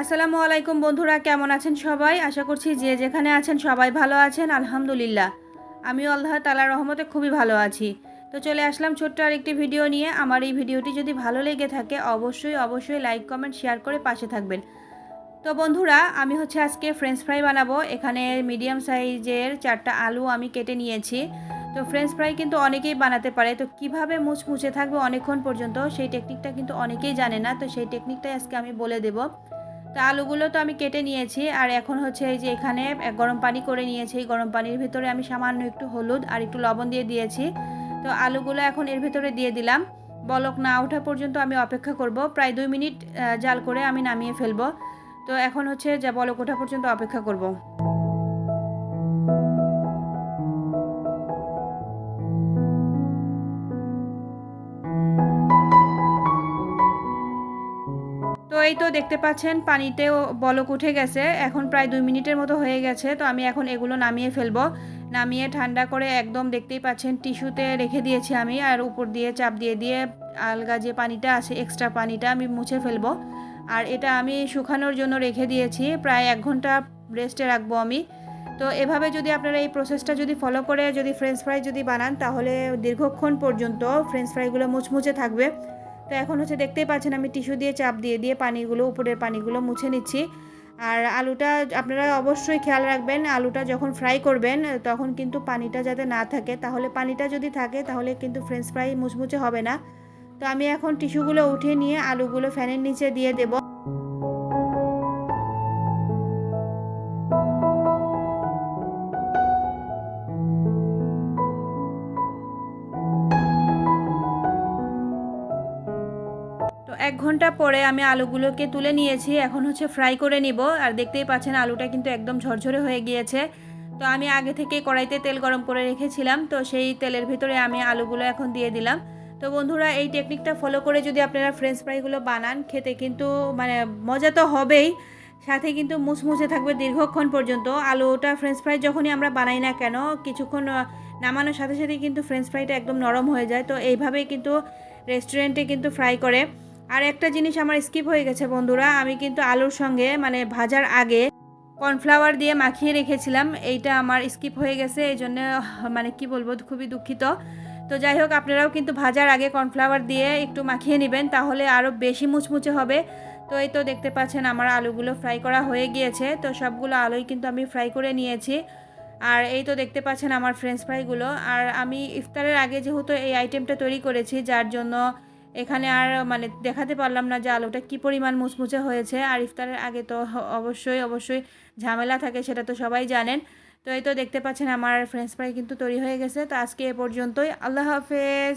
আসসালামু আলাইকুম বন্ধুরা, কেমন আছেন সবাই? আশা করছি যে যেখানে আছেন সবাই ভালো আছেন, আলহামদুলিল্লাহ। আমিও আল্লাহ তালার রহমতে খুবই ভালো আছি। তো চলে আসলাম ছোট্ট আরেকটি ভিডিও নিয়ে। আমার এই ভিডিওটি যদি ভালো লেগে থাকে, অবশ্যই অবশ্যই লাইক, কমেন্ট, শেয়ার করে পাশে থাকবেন। তো বন্ধুরা, আমি হচ্ছে আজকে ফ্রেঞ্চ ফ্রাই বানাবো। এখানে মিডিয়াম সাইজের চারটা আলু আমি কেটে নিয়েছি। তো ফ্রেঞ্চ ফ্রাই কিন্তু অনেকেই বানাতে পারে। তো কীভাবে মুচমুচে থাকবে অনেকক্ষণ পর্যন্ত, সেই টেকনিকটা কিন্তু অনেকেই জানে না। তো সেই টেকনিকটাই আজকে আমি বলে দেবো। তো আলুগুলো তো আমি কেটে নিয়েছি, আর এখন হচ্ছে এই যে এখানে গরম পানি করে নিয়েছি। গরম পানির ভিতরে আমি সামান্য একটু হলুদ আর একটু লবণ দিয়ে দিয়েছি। তো আলুগুলো এখন এর ভিতরে দিয়ে দিলাম। বলক না ওঠা পর্যন্ত আমি অপেক্ষা করব। প্রায় দুই মিনিট জাল করে আমি নামিয়ে ফেলব। তো এখন হচ্ছে যা বলক ওঠা পর্যন্ত অপেক্ষা করব। এই তো দেখতে পাচ্ছেন, পানিতেও বলক উঠে গেছে, এখন প্রায় দুই মিনিটের মতো হয়ে গেছে, তো আমি এখন এগুলো নামিয়ে ফেলব। নামিয়ে ঠান্ডা করে একদম দেখতেই পাচ্ছেন, টিস্যুতে রেখে দিয়েছি আমি, আর উপর দিয়ে চাপ দিয়ে দিয়ে আলগা যে পানিটা আছে, এক্সট্রা পানিটা আমি মুছে ফেলব। আর এটা আমি শুকানোর জন্য রেখে দিয়েছি, প্রায় এক ঘণ্টা রেস্টে রাখব আমি। তো এভাবে যদি আপনারা এই প্রসেসটা যদি ফলো করে, যদি ফ্রেঞ্চ ফ্রাই যদি বানান, তাহলে দীর্ঘক্ষণ পর্যন্ত ফ্রেঞ্চ ফ্রাইগুলো মুচমুচে থাকবে। তো এখন হচ্ছে দেখতেই পাচ্ছেন আমি টিস্যু দিয়ে চাপ দিয়ে দিয়ে পানিগুলো, উপরের পানিগুলো মুছে নিচ্ছি। আর আলুটা আপনারা অবশ্যই খেয়াল রাখবেন, আলুটা যখন ফ্রাই করবেন, তখন কিন্তু পানিটা যাতে না থাকে। তাহলে পানিটা যদি থাকে, তাহলে কিন্তু ফ্রেঞ্চ ফ্রাই মুচমুচে হবে না। তো আমি এখন টিস্যুগুলো উঠিয়ে নিয়ে আলুগুলো ফ্যানের নিচে দিয়ে দেব। এক ঘণ্টা পরে আমি আলুগুলোকে তুলে নিয়েছি। এখন হচ্ছে ফ্রাই করে নিব। আর দেখতেই পাচ্ছেন আলুটা কিন্তু একদম ঝরঝরে হয়ে গিয়েছে। তো আমি আগে থেকে কড়াইতে তেল গরম করে রেখেছিলাম। তো সেই তেলের ভিতরে আমি আলুগুলো এখন দিয়ে দিলাম। তো বন্ধুরা, এই টেকনিকটা ফলো করে যদি আপনারা ফ্রেঞ্চ ফ্রাইগুলো বানান, খেতে কিন্তু মানে মজা তো হবেই। সাথে কিন্তু মুচমুচে থাকবে দীর্ঘক্ষণ পর্যন্ত। আলুটা ফ্রেঞ্চ ফ্রাই যখনই আমরা বানাই না কেন, কিছুক্ষণ নামানোর সাথে সাথে কিন্তু ফ্রেঞ্চ ফ্রাইটা একদম নরম হয়ে যায়। তো এইভাবেই কিন্তু রেস্টুরেন্টে কিন্তু ফ্রাই করে। আর একটা জিনিস আমার স্কিপ হয়ে গেছে, বন্ধুরা। আমি কিন্তু আলুর সঙ্গে মানে ভাজার আগে কর্নফ্লাওয়ার দিয়ে মাখিয়ে রেখেছিলাম। এইটা আমার স্কিপ হয়ে গেছে, এই জন্য মানে কি বলব, খুবই দুঃখিত। তো যাই হোক, আপনারাও কিন্তু ভাজার আগে কর্নফ্লাওয়ার দিয়ে একটু মাখিয়ে নেবেন, তাহলে আরও বেশি মুচমুচে হবে। তো এই তো দেখতে পাচ্ছেন, আমার আলুগুলো ফ্রাই করা হয়ে গিয়েছে। তো সবগুলো আলুই কিন্তু আমি ফ্রাই করে নিয়েছি। আর এই তো দেখতে পাচ্ছেন, আমার ফ্রেঞ্চ ফ্রাইগুলো। আর আমি ইফতারের আগে যেহেতু এই আইটেমটা তৈরি করেছি, যার জন্য এখানে আর মানে দেখাতে পারলাম না যে আলুটা কি পরিমাণ মুচমুচে হয়েছে। আর ইফতারের আগে তো অবশ্যই অবশ্যই ঝামেলা থাকে, সেটা তো সবাই জানেন। তো এই তো দেখতে পাচ্ছেন, আমার ফ্রেঞ্চ ফ্রাই কিন্তু তৈরি হয়ে গেছে। তো আজকে এ পর্যন্তই। আল্লাহ হাফেজ।